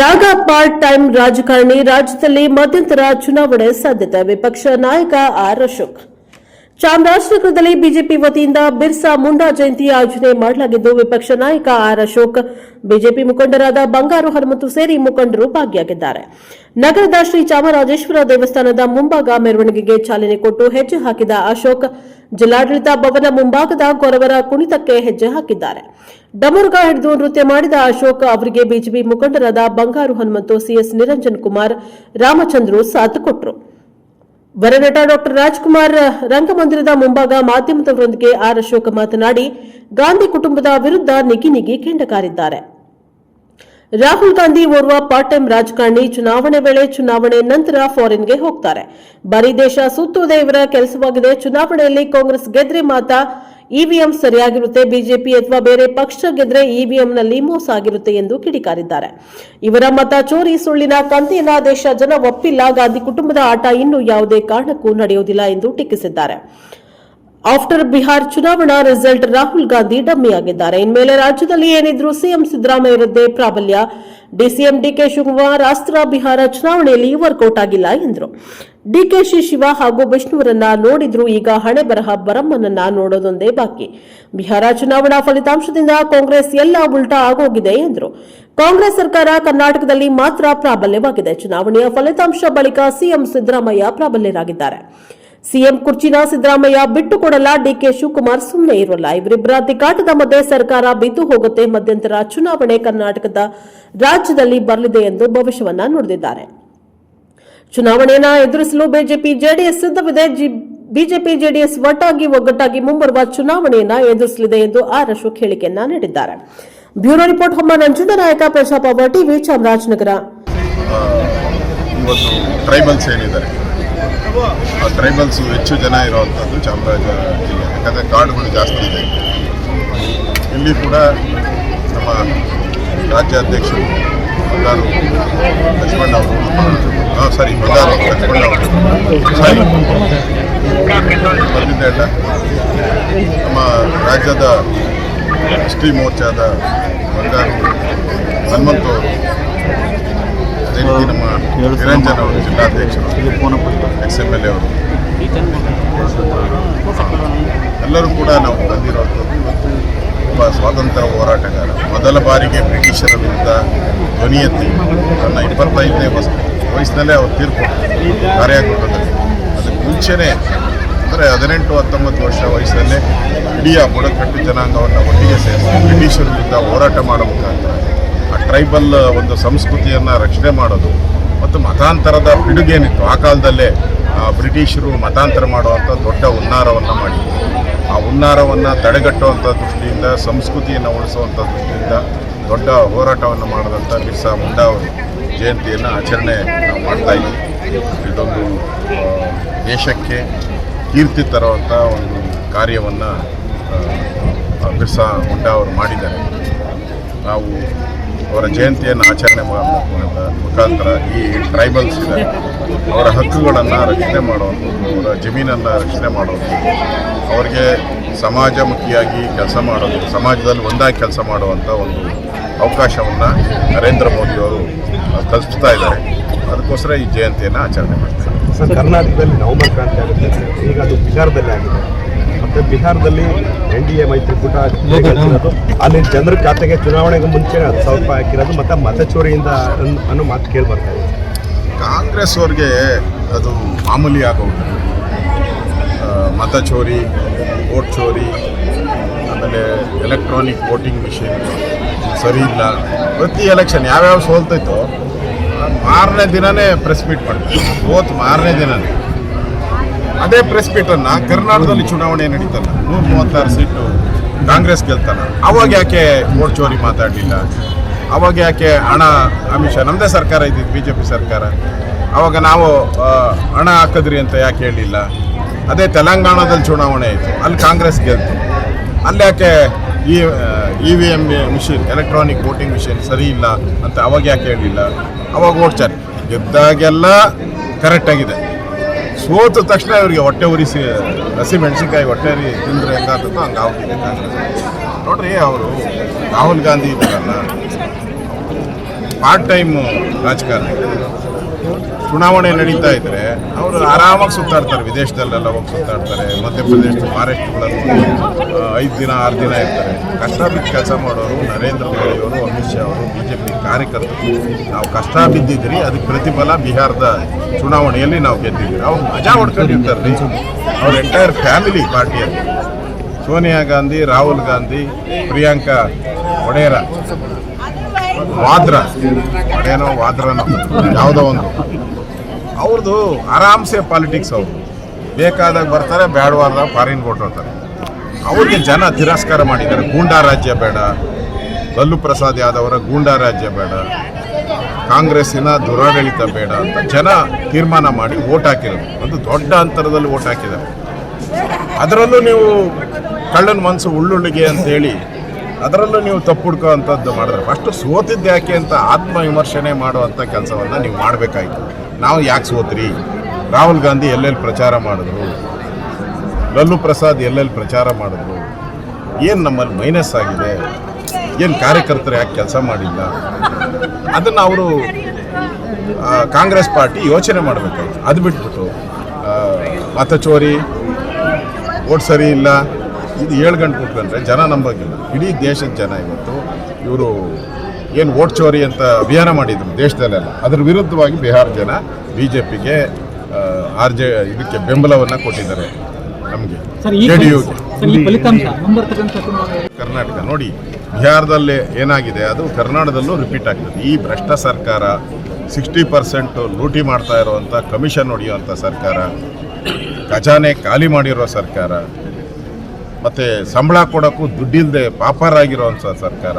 ರಾಗ part time ರಾಜಕಾರಣಿ ರಾಜ್ಯದಲ್ಲಿ ಮಧ್ಯಂತರ ಚುನಾವಣೆ ಸಾಧ್ಯತೆ. ವಿಪಕ್ಷ ನಾಯಕ ಆರ್ ಅಶೋಕ್. ಚಾಮರಾಜನಗರದಲ್ಲಿ ಬಿಜೆಪಿ ವತಿಯಿಂದ ಬಿರ್ಸಾ ಮುಂಡಾ ಜಯಂತಿ ಆಯೋಜನೆ ಮಾಡಲಾಗಿದ್ದು, ವಿಪಕ್ಷ ನಾಯಕ ಆರ್ ಅಶೋಕ್, ಬಿಜೆಪಿ ಮುಖಂಡರಾದ ಬಂಗಾರು ಹನುಮಂತು ಸೇರಿ ಮುಖಂಡರು ಭಾಗಿಯಾಗಿದ್ದಾರೆ. ನಗರದ ಶ್ರೀ ಚಾಮರಾಜೇಶ್ವರ ದೇವಸ್ಥಾನದ ಮುಂಭಾಗ ಮೆರವಣಿಗೆಗೆ ಚಾಲನೆ ಕೊಟ್ಟು ಹೆಜ್ಜೆ ಹಾಕಿದ ಅಶೋಕ್, ಜಿಲ್ಲಾಡಳಿತ ಭವನ ಮುಂಭಾಗದ ಕೊರವರ ಕುಣಿತಕ್ಕೆ ಹೆಜ್ಜೆ ಹಾಕಿದ್ದಾರೆ. ಡಮರುಗ ಹಿಡಿದು ನೃತ್ಯ ಮಾಡಿದ ಅಶೋಕ್ ಅವರಿಗೆ ಬಿಜೆಪಿ ಮುಖಂಡರಾದ ಬಂಗಾರು ಹನುಮಂತು ಸಿಎಸ್ ನಿರಂಜನ್ ಕುಮಾರ್, ರಾಮಚಂದ್ರು ಸಾಥ್ ಕೊಟ್ಟರು ವರನಟ ಡಾಕ್ಟರ್ ರಾಜ್ಕುಮಾರ್ ರಂಗಮಂದಿರದ ಮುಂಭಾಗ ಮಾಧ್ಯಮದವರೊಂದಿಗೆ ಆರ್ ಅಶೋಕ್ ಮಾತನಾಡಿ, ಗಾಂಧಿ ಕುಟುಂಬದ ವಿರುದ್ಧ ನಿಗಿ ನಿಗಿ ಕೆಂಡಕಾರಿದ್ದಾರೆ. ರಾಹುಲ್ ಗಾಂಧಿ ಓರ್ವ ಪಾರ್ಟ್ ಟೈಮ್ ರಾಜಕಾರಣಿ, ಚುನಾವಣೆ ವೇಳೆ ಚುನಾವಣೆ ನಂತರ ಫಾರಿನ್ಗೆ ಹೋಗ್ತಾರೆ. ಬರೀ ದೇಶ ಸುತ್ತುವುದೇ ಇವರ ಕೆಲಸವಾಗಿದೆ. ಚುನಾವಣೆಯಲ್ಲಿ ಕಾಂಗ್ರೆಸ್ ಗೆದ್ರೆ ಮಾತ್ರ ಇವಿಎಂ ಸರಿಯಾಗಿರುತ್ತೆ, ಬಿಜೆಪಿ ಅಥವಾ ಬೇರೆ ಪಕ್ಷ ಗೆದ್ರೆ ಇವಿಎಂನಲ್ಲಿ ಮೋಸ ಆಗಿರುತ್ತೆ ಎಂದು ಕಿಡಿಕಾರಿದ್ದಾರೆ. ಇವರ ಮತ ಚೋರಿ ಸುಳ್ಳಿನ ಕಂತೆಯನ್ನ ದೇಶ ಜನ ಒಪ್ಪಿಲ್ಲ, ಗಾಂಧಿ ಕುಟುಂಬದ ಆಟ ಇನ್ನು ಯಾವುದೇ ಕಾರಣಕ್ಕೂ ನಡೆಯುವುದಿಲ್ಲ ಎಂದು ಟೀಕಿಸಿದ್ದಾರೆ. ಆಫ್ಟರ್ ಬಿಹಾರ್ ಚುನಾವಣಾ ರಿಸಲ್ಟ್ ರಾಹುಲ್ ಗಾಂಧಿ ಡಮ್ಮಿಯಾಗಿದ್ದಾರೆ. ಇನ್ಮೇಲೆ ರಾಜ್ಯದಲ್ಲಿ ಏನಿದ್ರು ಸಿಎಂ ಸಿದ್ದರಾಮಯ್ಯರದ್ದೇ ಪ್ರಾಬಲ್ಯ. ಡಿಸಿಎಂ ಡಿಕೆ ಶಿವಕುಮಾರ್ ರಾಷ್ಟ್ರ ಬಿಹಾರ ಚುನಾವಣೆಯಲ್ಲಿ ವರ್ಕೌಟ್ ಆಗಿಲ್ಲ ಎಂದರು. ಡಿಕೆಶಿ ಶಿವ ಹಾಗೂ ವಿಷ್ಣುವರನ್ನ ನೋಡಿದ್ರು, ಈಗ ಹಣೆ ಬರಹ ಬರಮ್ಮನನ್ನ ನೋಡೋದೊಂದೇ ಬಾಕಿ. ಬಿಹಾರ ಚುನಾವಣಾ ಫಲಿತಾಂಶದಿಂದ ಕಾಂಗ್ರೆಸ್ ಎಲ್ಲ ಉಲ್ಟಾ ಆಗೋಗಿದೆ ಎಂದರು. ಕಾಂಗ್ರೆಸ್ ಸರ್ಕಾರ ಕರ್ನಾಟಕದಲ್ಲಿ ಮಾತ್ರ ಪ್ರಾಬಲ್ಯವಾಗಿದೆ. ಚುನಾವಣೆಯ ಫಲಿತಾಂಶ ಬಳಿಕ ಸಿಎಂ ಸಿದ್ದರಾಮಯ್ಯ ಪ್ರಾಬಲ್ಯರಾಗಿದ್ದಾರೆ. ಸಿಎಂ ಕುರ್ಚಿನ ಸಿದ್ದರಾಮಯ್ಯ ಬಿಟ್ಟುಕೊಡಲ್ಲ ಡಿಕೆ ಶಿವಕುಮಾರ್ ಸುಮ್ಮನೆ ಇರೋಲ್ಲ. ಇವರಿಬ್ಬರ ತಿಕ್ಕಾಟದ ಮಧ್ಯೆ ಸರ್ಕಾರ ಬಿದ್ದು ಹೋಗುತ್ತೆ. ಮಧ್ಯಂತರ ಚುನಾವಣೆ ಕರ್ನಾಟಕದ ರಾಜ್ಯದಲ್ಲಿ ಬರಲಿದೆ ಎಂದು ಭವಿಷ್ಯವನ್ನ ನುಡಿದಿದ್ದಾರೆ. ಚುನಾವಣೆಯನ್ನ ಎದುರಿಸಲು ಬಿಜೆಪಿ, ಜೆಡಿಎಸ್ ಸಿದ್ಧವಿದೆ. ಬಿಜೆಪಿ, ಜೆಡಿಎಸ್ ಒಟ್ಟಾಗಿ ಒಗ್ಗಟ್ಟಾಗಿ ಮುಂಬರುವ ಚುನಾವಣೆಯನ್ನ ಎದುರಿಸಲಿದೆ ಎಂದು ಆರ್ ಅಶೋಕ್ ಹೇಳಿಕೆಯನ್ನ ನೀಡಿದ್ದಾರೆ. ಬ್ಯೂರೋ ರಿಪೋರ್ಟ್, ಹೊಮ್ಮ ನಂಜುಂಡನಾಯಕ ಪ್ರಜಾಪವ ಟಿವಿ ಚಾಮರಾಜನಗರ. ಇವತ್ತು ಟ್ರೈಬಲ್ಸ್ ಹೆಚ್ಚು ಜನ ಇರುವಂಥದ್ದು ಚಾಮರಾಜ ಜಿಲ್ಲೆ. ಯಾಕಂದರೆ ಕಾಡುಗಳು ಜಾಸ್ತಿ ಇದೆ. ಇಲ್ಲಿ ಕೂಡ ನಮ್ಮ ರಾಜ್ಯಾಧ್ಯಕ್ಷರು ಬಂಗಾರು ಲಕ್ಷ್ಮಣ್ ಅವರು. ಹಾಂ ಸಾರಿ ಬಂಗಾರು ಲಕ್ಷ್ಮಣ್ ಅವರು. ಸಾರಿ ಬಂದಿದ್ದೆ ಅಲ್ಲ. ನಮ್ಮ ರಾಜ್ಯದ ಎಸ್ ಟಿ ಮೋರ್ಚಾದ ಬಂಗಾರು ಹನುಮಂತು ಅವರು ಅದೇ ರೀತಿ ನಮ್ಮ ನಿರಂಜನ್ ಅವರು ಜಿಲ್ಲಾಧ್ಯಕ್ಷರು ಎಕ್ಸ್ ಎಂ ಎಲ್ ಎ ಅವರು. ಎಲ್ಲರೂ ಕೂಡ ನಾವು ಬಂದಿರೋದು ಇವತ್ತು ಒಬ್ಬ ಸ್ವಾತಂತ್ರ್ಯ ಹೋರಾಟಗಾರ. ಮೊದಲ ಬಾರಿಗೆ ಬ್ರಿಟಿಷರ ವಿರುದ್ಧ ಧ್ವನಿ ಎತ್ತಿ ತನ್ನ ಇಪ್ಪತ್ತೈದನೇ ವಸ್ ವಯಸ್ಸಿನಲ್ಲೇ ಅವರು ತೀರ್ಕೊಂಡು ಕಾರ್ಯಕರ್ತದಲ್ಲಿ ಅದಕ್ಕೆ ಮುಂಚೆನೇ ಅಂದರೆ ಹದಿನೆಂಟು ಹತ್ತೊಂಬತ್ತು ವರ್ಷ ವಯಸ್ಸಲ್ಲೇ ಇಡೀ ಆ ಬುಡಕಟ್ಟು ಜನಾಂಗವನ್ನು ಒಟ್ಟಿಗೆ ಸೇರಿಸಿ ಬ್ರಿಟಿಷರ ವಿರುದ್ಧ ಹೋರಾಟ ಮಾಡೋ ಮುಖಾಂತರ ಆ ಟ್ರೈಬಲ್ ಒಂದು ಸಂಸ್ಕೃತಿಯನ್ನು ರಕ್ಷಣೆ ಮಾಡೋದು ಮತ್ತು ಮತಾಂತರದ ಪಿಡುಗೇನಿತ್ತು. ಆ ಕಾಲದಲ್ಲೇ ಬ್ರಿಟಿಷರು ಮತಾಂತರ ಮಾಡುವಂಥ ದೊಡ್ಡ ಹುನ್ನಾರವನ್ನು ಮಾಡಿ ಆ ಹುನ್ನಾರವನ್ನು ತಡೆಗಟ್ಟುವಂಥ ದೃಷ್ಟಿಯಿಂದ, ಸಂಸ್ಕೃತಿಯನ್ನು ಉಳಿಸುವಂಥ ದೃಷ್ಟಿಯಿಂದ ದೊಡ್ಡ ಹೋರಾಟವನ್ನು ಮಾಡಿದಂಥ ಬಿರ್ಸಾ ಮುಂಡಾ ಅವರು ಜಯಂತಿಯನ್ನು ಆಚರಣೆ ನಾವು ಮಾಡ್ತಾ ಇದ್ದೀವಿ ಇದೊಂದು ದೇಶಕ್ಕೆ ಕೀರ್ತಿ ತರುವಂಥ ಒಂದು ಕಾರ್ಯವನ್ನು ಬಿರ್ಸಾ ಮುಂಡಾ ಅವರು ಮಾಡಿದ್ದಾರೆ. ನಾವು ಅವರ ಜಯಂತಿಯನ್ನು ಆಚರಣೆ ಮಾಡುವಂಥ ಮುಖಾಂತರ ಈ ಟ್ರೈಬಲ್ಸ್ ಇದೆ. ಅವರ ಹಕ್ಕುಗಳನ್ನು ರಕ್ಷಣೆ ಮಾಡೋದು ಅವರ ಜಮೀನನ್ನು ರಕ್ಷಣೆ ಮಾಡೋದು ಅವರಿಗೆ ಸಮಾಜಮುಖಿಯಾಗಿ ಕೆಲಸ ಮಾಡೋದು, ಸಮಾಜದಲ್ಲಿ ಒಂದಾಗಿ ಕೆಲಸ ಮಾಡುವಂಥ ಒಂದು ಅವಕಾಶವನ್ನು ನರೇಂದ್ರ ಮೋದಿಯವರು ಕಲ್ಪಿಸ್ತಾ ಇದ್ದಾರೆ. ಅದಕ್ಕೋಸ್ಕರ ಈ ಜಯಂತಿಯನ್ನು ಆಚರಣೆ ಮಾಡ್ತಾರೆ ಕರ್ನಾಟಕದಲ್ಲಿ ನವೆಂಬರ್ ಕ್ರಾಂತಿ ಆಗುತ್ತೆ. ಈಗ ಅದು ಬಿಹಾರದಲ್ಲಿ ಆಗಿದೆ. ಮತ್ತೆ ಬಿಹಾರದಲ್ಲಿ ಎನ್ ಡಿ ಎ ಮೈತ್ರಿಕೂಟ ಅಲ್ಲಿ ಜನರ ಖಾತೆಗೆ ಚುನಾವಣೆಗೆ ಮುಂಚೆ ಹತ್ತು ಸಾವಿರ ರೂಪಾಯಿ ಹಾಕಿರೋದು, ಮತ್ತೆ ಮತಚೋರಿಯಿಂದ ಅನ್- ಅನ್ನೋ ಮಾತು ಕೇಳಿ ಬರ್ತಾ ಇದೆ. ಕಾಂಗ್ರೆಸ್ ಅವ್ರಿಗೆ ಅದು ಮಾಮೂಲಿ ಆಗೋದು. ಮತ ಚೋರಿ ವೋಟ್ ಚೋರಿ, ಆಮೇಲೆ ಎಲೆಕ್ಟ್ರಾನಿಕ್ ವೋಟಿಂಗ್ ಮಿಷಿನ್ ಸರಿ ಇಲ್ಲ. ಪ್ರತಿ ಎಲೆಕ್ಷನ್ ಯಾವ್ಯಾವ ಸೋಲ್ತೈತೋ ಮಾರನೇ ದಿನನೇ ಪ್ರೆಸ್ ಮೀಟ್ ಮಾಡ್ತೀವಿ ಓತ್ ಮಾರನೇ ದಿನನೇ. ಅದೇ ಪ್ರೆಸ್ ಮೀಟನ್ನು ಕರ್ನಾಟಕದಲ್ಲಿ ಚುನಾವಣೆ ನಡೀತಲ್ಲ. ನೂರ ಮೂವತ್ತಾರು ಸೀಟು ಕಾಂಗ್ರೆಸ್ ಗೆಲ್ತಾನ. ಅವಾಗ ಯಾಕೆ ಓಟ್ ಚೋರಿ ಮಾತಾಡಲಿಲ್ಲ? ಅವಾಗ ಯಾಕೆ ಹಣ ಆಮಿಷ ನಮ್ಮದೇ ಸರ್ಕಾರ ಇದ್ದಿದ್ದು ಬಿ ಜೆ ಪಿ ಸರ್ಕಾರ. ಅವಾಗ ನಾವು ಹಣ ಹಾಕಿದ್ರಿ ಅಂತ ಯಾಕೆ ಹೇಳಿಲ್ಲ? ಅದೇ ತೆಲಂಗಾಣದಲ್ಲಿ ಚುನಾವಣೆ ಆಯಿತು. ಅಲ್ಲಿ ಕಾಂಗ್ರೆಸ್ ಗೆಲ್ತು. ಅಲ್ಲಿ ಯಾಕೆ ಈ E V M machine electronic voting machine ಸರಿ ಇಲ್ಲ ಅಂತ ಅವಾಗ ಯಾಕೆ ಹೇಳಿಲ್ಲ? ಅವಾಗ ಓಡ್ಚಾರೆ ಚಾರಿ ಗೆದ್ದಾಗೆಲ್ಲ ಕರೆಕ್ಟಾಗಿದೆ ಸೋತ ತಕ್ಷಣ ಇವರಿಗೆ ಹೊಟ್ಟೆ ಉರಿಸಿ, ಹಸಿ ಮೆಣಸಿನ್ಕಾಯಿ ಹೊಟ್ಟೆ ಉರಿ ತಿಂದ್ರೆ ಹೆಂಗಾಗುತ್ತೋ ಹಂಗೆ ಆಗ್ತಿದೆ ಕಾಂಗ್ರೆಸ್. ನೋಡ್ರಿ, ಅವರು ರಾಹುಲ್ ಗಾಂಧಿ ಇದ್ದಾರಲ್ಲ ಪಾರ್ಟ್ ಟೈಮ್ ರಾಜಕಾರಣಿ. ಚುನಾವಣೆ ನಡೀತಾ ಇದ್ರೆ ಅವರು ಆರಾಮಾಗಿ ಸುತ್ತಾಡ್ತಾರೆ, ವಿದೇಶದಲ್ಲೆಲ್ಲ ಹೋಗಿ ಸುತ್ತಾಡ್ತಾರೆ ಮಧ್ಯಪ್ರದೇಶ ಮಹಾರಾಷ್ಟ್ರಗಳಲ್ಲಿ ಐದು ದಿನ, ಆರು ದಿನ ಇರ್ತಾರೆ. ಕಷ್ಟ ಬಿದ್ದು ಕೆಲಸ ಮಾಡೋರು ನರೇಂದ್ರ ಮೋದಿಯವರು ಅಮಿತ್ ಶಾ ಅವರು ಬಿ ಜೆ ಪಿ ಕಾರ್ಯಕರ್ತರು. ನಾವು ಕಷ್ಟ ಬಿದ್ದಿದ್ರಿ ಅದಕ್ಕೆ ಪ್ರತಿಫಲ ಬಿಹಾರದ ಚುನಾವಣೆಯಲ್ಲಿ ನಾವು ಗೆದ್ದಿದ್ದೀವಿ. ಅವ್ರು ಮಜಾ ಹೊಡ್ಕೊಂಡಿರ್ತಾರೆ. ಅವ್ರ ಎಂಟೈರ್ ಫ್ಯಾಮಿಲಿ ಪಾರ್ಟಿಯಲ್ಲಿ ಸೋನಿಯಾ ಗಾಂಧಿ, ರಾಹುಲ್ ಗಾಂಧಿ, ಪ್ರಿಯಾಂಕಾ ಒಡೇರ ವಾದ್ರ. ಏನೋ ವಾದ್ರನ ಯಾವುದೋ ಒಂದು. ಅವ್ರದ್ದು ಆರಾಮ್ಸೆ ಪಾಲಿಟಿಕ್ಸ್ ಅವರು. ಬೇಕಾದಾಗ ಬರ್ತಾರೆ ಬೇಡವಾದಾಗ ಫಾರಿನ್ ಕೊಟ್ಟಿರ್ತಾರೆ ಅವ್ರಿಗೆ ಜನ ತಿರಸ್ಕಾರ ಮಾಡಿದ್ದಾರೆ. ಗೂಂಡಾ ರಾಜ್ಯ ಬೇಡ. ಲಲ್ಲು ಪ್ರಸಾದ್ ಯಾದವರ ಗೂಂಡಾ ರಾಜ್ಯ ಬೇಡ. ಕಾಂಗ್ರೆಸ್ಸಿನ ದುರಾಡಳಿತ ಬೇಡ ಅಂತ ಜನ ತೀರ್ಮಾನ ಮಾಡಿ ಓಟ್ ಹಾಕಿದರು ಒಂದು ದೊಡ್ಡ ಅಂತರದಲ್ಲಿ ಓಟ್ ಹಾಕಿದ್ದಾರೆ. ಅದರಲ್ಲೂ ನೀವು ಕಳ್ಳನ ಮನಸ್ಸು ಉಳ್ಳುಳ್ಳಿಗೆ ಅಂತೇಳಿ ಅದರಲ್ಲೂ ನೀವು ತಪ್ಪು ಹುಡ್ಕೋ ಅಂಥದ್ದು ಮಾಡಿದ್ರೆ ಫಸ್ಟು ಸೋತಿದ್ದು ಯಾಕೆ ಅಂತ ಆತ್ಮ ಆತ್ಮವಿಮರ್ಶನೆ ಮಾಡುವಂಥ ಕೆಲಸವನ್ನು ನೀವು ಮಾಡಬೇಕಾಯಿತು. ನಾವು ಯಾಕೆ ಸೋತ್ರಿ? ರಾಹುಲ್ ಗಾಂಧಿ ಎಲ್ಲೆಲ್ಲಿ ಪ್ರಚಾರ ಮಾಡಿದ್ರು? ಲಲ್ಲು ಪ್ರಸಾದ್ ಎಲ್ಲೆಲ್ಲಿ ಪ್ರಚಾರ ಮಾಡಿದ್ರು? ಏನು ನಮ್ಮಲ್ಲಿ ಮೈನಸ್ ಆಗಿದೆ? ಏನು ಕಾರ್ಯಕರ್ತರು ಯಾಕೆ ಕೆಲಸ ಮಾಡಿಲ್ಲ? ಅದನ್ನು ಅವರು ಕಾಂಗ್ರೆಸ್ ಪಾರ್ಟಿ ಯೋಚನೆ ಮಾಡಬೇಕಾಯ್ತು. ಅದು ಬಿಟ್ಬಿಟ್ಟು ಮತ ಚೋರಿ ಓಟ್ ಸರಿ ಇಲ್ಲ. ಇದು ಏಳು ಗಂಟೆ ಕೊಟ್ಟರೆ ಜನ ನಂಬಂಗಿಲ್ಲ. ಇಡೀ ದೇಶದ ಜನ ಇವತ್ತು ಇವರು ಏನು ಓಟ್ ಚೋರಿ ಅಂತ ಅಭಿಯಾನ ಮಾಡಿದ್ರು ದೇಶದಲ್ಲೆಲ್ಲ. ಅದರ ವಿರುದ್ಧವಾಗಿ ಬಿಹಾರ ಜನ ಬಿ ಜೆ ಪಿಗೆ ಆರ್ ಜೆ ಇದಕ್ಕೆ ಬೆಂಬಲವನ್ನು ಕೊಟ್ಟಿದ್ದಾರೆ ನಮಗೆ. ಸರ್ ಈ ಜೆ ಡಿ ಯುಗೆ ಕರ್ನಾಟಕ ನೋಡಿ ಬಿಹಾರದಲ್ಲಿ ಏನಾಗಿದೆ ಅದು ಕರ್ನಾಟಕದಲ್ಲೂ ರಿಪೀಟ್ ಆಗ್ತದೆ. ಈ ಭ್ರಷ್ಟ ಸರ್ಕಾರ ಸಿಕ್ಸ್ಟಿ ಪರ್ಸೆಂಟು ಲೂಟಿ ಮಾಡ್ತಾ ಇರುವಂಥ ಕಮಿಷನ್ ಹೊಡೆಯುವಂಥ ಸರ್ಕಾರ ಖಜಾನೆ ಖಾಲಿ ಮಾಡಿರೋ ಸರ್ಕಾರ ಮತ್ತು ಸಂಬಳ ಕೊಡೋಕ್ಕೂ ದುಡ್ಡಿಲ್ಲದೆ ಪಾಪರಾಗಿರುವಂಥ ಸರ್ಕಾರ,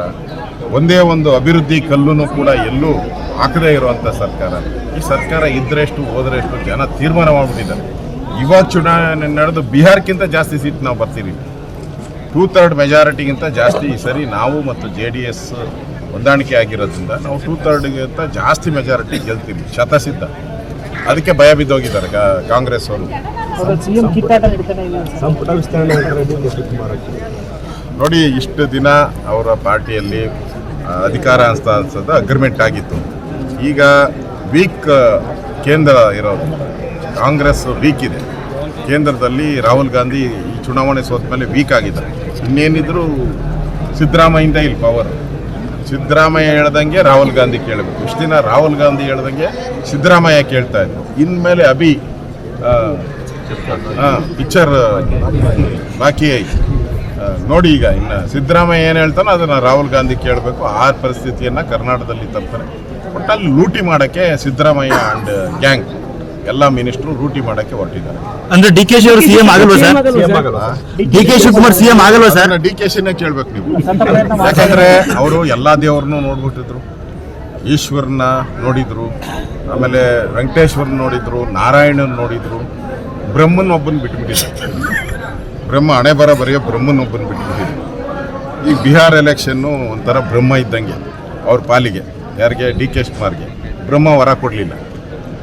ಒಂದೇ ಒಂದು ಅಭಿವೃದ್ಧಿ ಕಲ್ಲೂ ಕೂಡ ಎಲ್ಲೂ ಹಾಕದೇ ಇರುವಂಥ ಸರ್ಕಾರ. ಈ ಸರ್ಕಾರ ಇದ್ದರೆಷ್ಟು ಹೋದ್ರೆಷ್ಟು ಜನ ತೀರ್ಮಾನ ಮಾಡಿಬಿಟ್ಟಿದ್ದಾರೆ. ಇವಾಗ ಚುನಾವಣೆ ನಡೆದು ಬಿಹಾರ್ಗಿಂತ ಜಾಸ್ತಿ ಸೀಟ್ ನಾವು ಬರ್ತೀವಿ. ಟೂ ಥರ್ಡ್ ಮೆಜಾರಿಟಿಗಿಂತ ಜಾಸ್ತಿ ಈ ಸರಿ ನಾವು ಮತ್ತು ಜೆ ಡಿ ಎಸ್ ಹೊಂದಾಣಿಕೆ ಆಗಿರೋದ್ರಿಂದ ನಾವು ಟೂ ಥರ್ಡ್ಗಿಂತ ಜಾಸ್ತಿ ಮೆಜಾರಿಟಿ ಗೆಲ್ತೀವಿ, ಶತಸಿದ್ಧ. ಅದಕ್ಕೆ ಭಯ ಬಿದ್ದೋಗಿದ್ದಾರೆ ಕಾಂಗ್ರೆಸ್ ಅವರು. ಸಂಪುಟ ವಿಸ್ತರಣೆ ನೋಡಿ ಇಷ್ಟು ದಿನ ಅವರ ಪಾರ್ಟಿಯಲ್ಲಿ ಅಧಿಕಾರ ಅಧಿಕಾರ ಅನ್ಸೋದು ಅಗ್ರಿಮೆಂಟ್ ಆಗಿತ್ತು. ಈಗ ವೀಕ್ ಕೇಂದ್ರ ಇರೋದು. ಕಾಂಗ್ರೆಸ್ ವೀಕ್ ಇದೆ. ಕೇಂದ್ರದಲ್ಲಿ ರಾಹುಲ್ ಗಾಂಧಿ ಈ ಚುನಾವಣೆ ಸೋತ ಮೇಲೆ ವೀಕ್ ಆಗಿದ್ದಾರೆ. ಇನ್ನೇನಿದ್ರು ಸಿದ್ದರಾಮಯ್ಯಿಂದ ಇಲ್ಲಿ ಪವರ್ ಸಿದ್ದರಾಮಯ್ಯ ಹೇಳ್ದಂಗೆ ರಾಹುಲ್ ಗಾಂಧಿ ಕೇಳಬೇಕು. ಇಷ್ಟು ದಿನ ರಾಹುಲ್ ಗಾಂಧಿ ಹೇಳ್ದಂಗೆ ಸಿದ್ದರಾಮಯ್ಯ ಕೇಳ್ತಾ ಇದ್ರು. ಇನ್ಮೇಲೆ ಅಭಿ ಪಿಕ್ಚರ್, ಬಾಕಿ ನೋಡಿ ಈಗ ಇನ್ನು ಸಿದ್ದರಾಮಯ್ಯ ಏನು ಹೇಳ್ತಾನೋ ಅದನ್ನು ರಾಹುಲ್ ಗಾಂಧಿ ಕೇಳಬೇಕು. ಆ ಪರಿಸ್ಥಿತಿಯನ್ನು ಕರ್ನಾಟಕದಲ್ಲಿ ತರ್ತಾರೆ ಒಟ್ಟಲ್ಲಿ ಲೂಟಿ ಮಾಡೋಕ್ಕೆ ಸಿದ್ದರಾಮಯ್ಯ ಆ್ಯಂಡ್ ಗ್ಯಾಂಗ್ ಎಲ್ಲ ಮಿನಿಸ್ಟ್ರು ರೂಟಿ ಮಾಡಕ್ಕೆ ಹೊರಟಿದ್ದಾರೆ. ಅಂದ್ರೆ ಡಿ ಕೆ ಶಿ ಅವರು ಸಿಎಂ ಆಗಲ್ವಾ CM sir? D K Shivakumar CM ಆಗಲ್ವಾ ಸರ್? ಡಿ ಕೆ ಶಿನೇ ಕೇಳ್ಬೇಕು ನೀವು. ಯಾಕಂದ್ರೆ ಅವರು ಎಲ್ಲ ದೇವ್ರನ್ನೂ ನೋಡ್ಬಿಟ್ಟಿದ್ರು. ಈಶ್ವರನ ನೋಡಿದ್ರು. ಆಮೇಲೆ ವೆಂಕಟೇಶ್ವರನ ನೋಡಿದ್ರು ನಾರಾಯಣನ್ ನೋಡಿದ್ರು. ಬ್ರಹ್ಮನ್ ಒಬ್ಬನ್ ಬಿಟ್ಬಿಟ್ಟಿದ್ರು. ಬ್ರಹ್ಮ ಹಣೆ ಬರ ಬರೆಯೋ ಬ್ರಹ್ಮನ್ ಒಬ್ಬನ್ ಬಿಟ್ಬಿಟ್ಟಿದ್ರು. ಈ ಬಿಹಾರ್ ಎಲೆಕ್ಷನ್ನು ಒಂಥರ ಬ್ರಹ್ಮ ಇದ್ದಂಗೆ ಅವ್ರ ಪಾಲಿಗೆ ಯಾರಿಗೆ? D K ಶಿವಕುಮಾರ್ಗೆ. ಬ್ರಹ್ಮ ವರ ಕೊಡಲಿಲ್ಲ.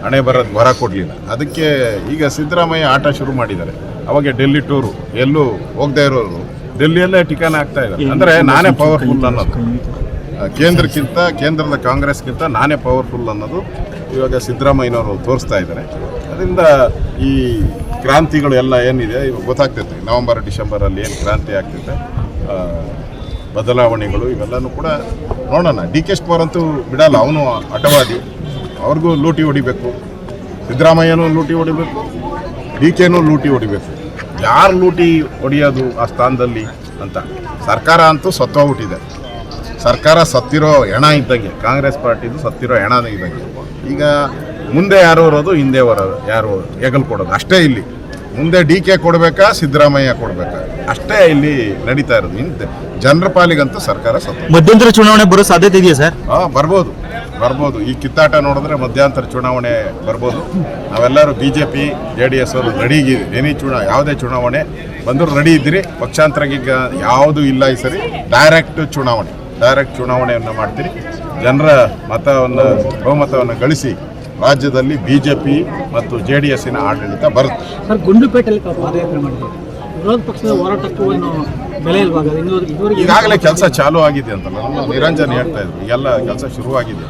ಹಣೆ ಬರೋದು ಹೊರ ಕೊಡಲಿಲ್ಲ. ಅದಕ್ಕೆ ಈಗ ಸಿದ್ದರಾಮಯ್ಯ ಆಟ ಶುರು ಮಾಡಿದ್ದಾರೆ. ಅವಾಗ ಡೆಲ್ಲಿ ಟೂರು ಎಲ್ಲೂ ಹೋಗ್ತಾ ಇರೋರು ಡೆಲ್ಲಿಯಲ್ಲೇ ಟಿಕಾನ ಆಗ್ತಾ ಇದ್ದಾರೆ. ಅಂದರೆ ನಾನೇ ಪವರ್ಫುಲ್ ಅನ್ನೋದು. ಕೇಂದ್ರಕ್ಕಿಂತ ಕೇಂದ್ರದ ಕಾಂಗ್ರೆಸ್ಗಿಂತ ನಾನೇ ಪವರ್ಫುಲ್ ಅನ್ನೋದು ಇವಾಗ ಸಿದ್ದರಾಮಯ್ಯನವರು ತೋರಿಸ್ತಾ ಇದ್ದಾರೆ. ಅದರಿಂದ ಈ ಕ್ರಾಂತಿಗಳು ಎಲ್ಲ ಏನಿದೆ ಇವಾಗ ಗೊತ್ತಾಗ್ತೈತೆ. ನವಂಬರ್ ಡಿಸೆಂಬರಲ್ಲಿ ಏನು ಕ್ರಾಂತಿ ಆಗ್ತೈತೆ ಬದಲಾವಣೆಗಳು ಇವೆಲ್ಲನೂ ಕೂಡ ನೋಡೋಣ. ಡಿ ಕೆ ಶಿವಕುಮಾರ್ ಅಂತೂ ಬಿಡಲ್ಲ ಅವನು ಹಠವಾದಿ ಅವ್ರಿಗೂ ಲೂಟಿ ಹೊಡಿಬೇಕು. ಸಿದ್ದರಾಮಯ್ಯನೂ ಲೂಟಿ ಹೊಡಿಬೇಕು. ಡಿ ಕೆನೂ ಲೂಟಿ ಹೊಡಿಬೇಕು. ಯಾರು ಲೂಟಿ ಹೊಡಿಯೋದು ಆ ಸ್ಥಾನದಲ್ಲಿ ಅಂತ. ಸರ್ಕಾರ ಅಂತೂ ಸತ್ತೋಗ್ಬಿಟ್ಟಿದೆ ಸರ್ಕಾರ ಸತ್ತಿರೋ ಹೆಣ ಇದ್ದಂಗೆ, ಕಾಂಗ್ರೆಸ್ ಪಾರ್ಟಿದು ಸತ್ತಿರೋ ಹೆಣ ಇದ್ದಂಗೆ. ಈಗ ಮುಂದೆ ಯಾರು ಬರೋದು ಹಿಂದೆ ಬರೋದು ಯಾರು ಹೆಗಲ್ ಕೊಡೋದು ಅಷ್ಟೇ ಇಲ್ಲಿ. ಮುಂದೆ ಡಿ ಕೆ ಕೊಡಬೇಕಾ ಸಿದ್ದರಾಮಯ್ಯ ಕೊಡಬೇಕಾ? ಅಷ್ಟೇ ಇಲ್ಲಿ ನಡೀತಾ ಇರೋದು. ಹಿಂದೆ ಜನರ ಪಾಲಿಗಂತೂ ಸರ್ಕಾರ ಸತ್ತು. ಮಧ್ಯಂತರ ಚುನಾವಣೆ ಬರೋ ಸಾಧ್ಯತೆ ಇದೆಯಾ ಸರ್? ಹಾಂ ಬರ್ಬೋದು. ಬರ್ಬೋದು. ಈ ಕಿತ್ತಾಟ ನೋಡಿದ್ರೆ ಮಧ್ಯಂತರ ಚುನಾವಣೆ ಬರ್ಬೋದು. ನಾವೆಲ್ಲರೂ B J P J D S ಅವರು ರೆಡಿ ಎನಿ ಚುನಾ ಯಾವುದೇ ಚುನಾವಣೆ ಬಂದರೂ ರೆಡಿ ಇದ್ದೀರಿ. ಪಕ್ಷಾಂತರಗೀಗ ಯಾವುದೂ ಇಲ್ಲ ಈ ಸರಿ. ಡೈರೆಕ್ಟ್ ಚುನಾವಣೆ. ಡೈರೆಕ್ಟ್ ಚುನಾವಣೆಯನ್ನು ಮಾಡ್ತೀರಿ. ಜನರ ಮತವನ್ನು ಬಹುಮತವನ್ನು ಗಳಿಸಿ ರಾಜ್ಯದಲ್ಲಿ ಬಿ ಜೆ ಪಿ ಮತ್ತು ಜೆ ಡಿ ಎಸ್ಸಿನ ಆಡಳಿತ ಬರುತ್ತೆ. ಸರ್ ಗುಂಡುಪೇಟೆಯಲ್ಲಿ ಪಾದಯಾತ್ರೆ ಮಾಡಿದ್ರು. ವಿರೋಧ ಪಕ್ಷದ ಹೋರಾಟಕ್ಕೂ ಏನು ಬೆಲೆ ಇಲ್ವಾಗ? ಈಗಾಗಲೇ ಕೆಲಸ ಚಾಲೂ ಆಗಿದೆ ಅಂತಲ್ಲ ನಿರಂಜನ್ ಹೇಳ್ತಾ ಇದ್ರು ಎಲ್ಲ ಕೆಲಸ ಶುರುವಾಗಿದೆ